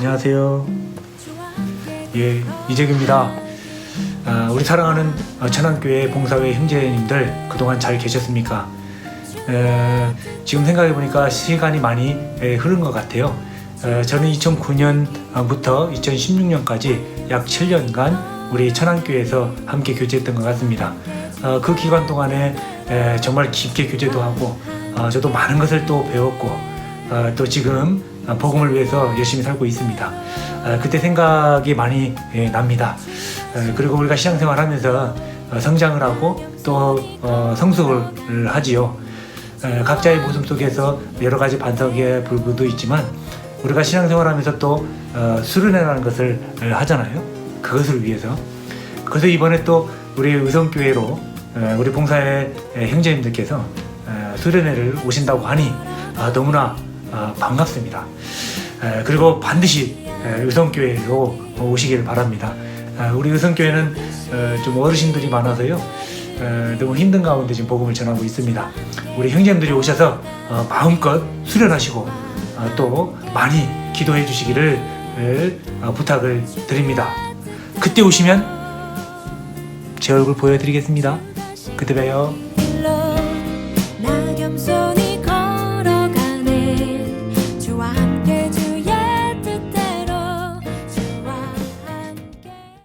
안녕하세요. 예, 이재규입니다. 아, 우리 사랑하는 어, 천안교회 봉사회 형제님들 그동안 잘 계셨습니까? 에, 지금 생각해 보니까 시간이 많이 에, 흐른 것 같아요. 에, 저는 2009년부터 2016년까지 약 7년간 우리 천안교회에서 함께 교제했던 것 같습니다. 어, 그 기간 동안에 에, 정말 깊게 교제도 하고 어, 저도 많은 것을 또 배웠고 어, 또 지금 어, 복음을 위해서 열심히 살고 있습니다. 어, 그때 생각이 많이 예, 납니다. 어, 그리고 우리가 신앙생활 하면서 어, 성장을 하고 또 어, 성숙을 하지요. 에, 각자의 모습 속에서 여러 가지 반석의 불구도 있지만 우리가 신앙생활 하면서 또 어, 수련회라는 것을 에, 하잖아요. 그것을 위해서. 그래서 이번에 또 우리 의성교회로 에, 우리 봉사의 에, 형제님들께서 에, 수련회를 오신다고 하니 아, 너무나 아, 반갑습니다. 에, 그리고 반드시 에, 의성교회로 오시길 바랍니다. 아, 우리 의성교회는 어, 좀 어르신들이 많아서요. 어, 너무 힘든 가운데 지금 복음을 전하고 있습니다. 우리 형제님들이 오셔서 어, 마음껏 수련하시고 어, 또 많이 기도해 주시기를 어, 부탁을 드립니다. 그때 오시면 제 얼굴 보여드리겠습니다. 그때 봬요.